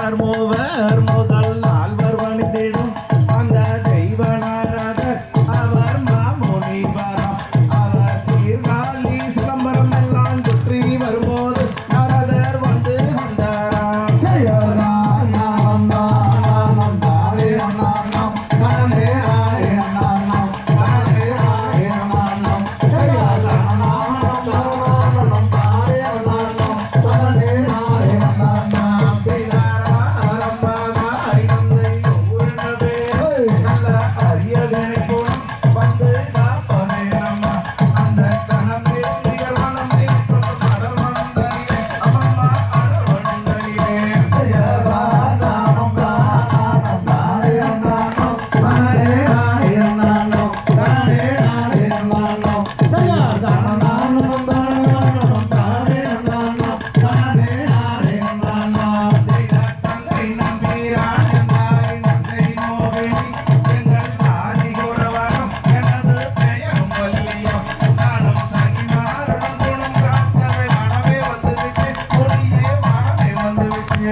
vermo, vermo.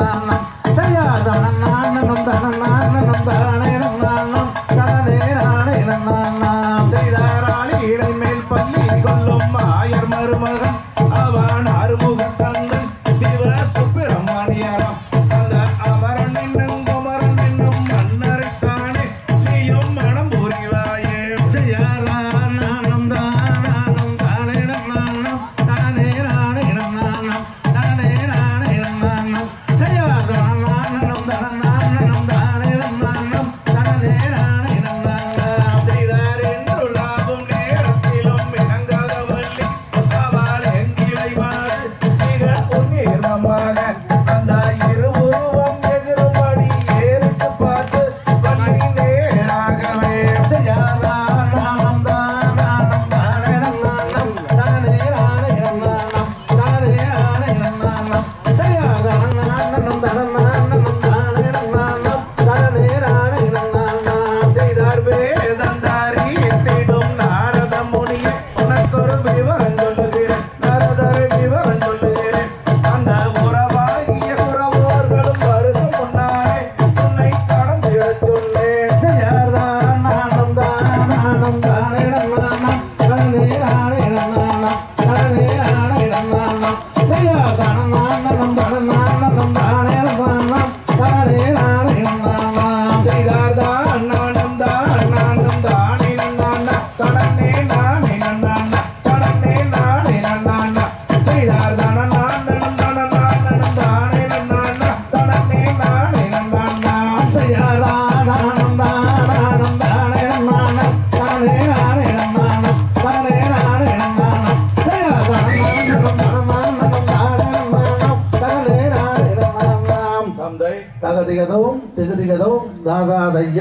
Mama. Thank. గదవు తెగది గదవు దాదాదయ్య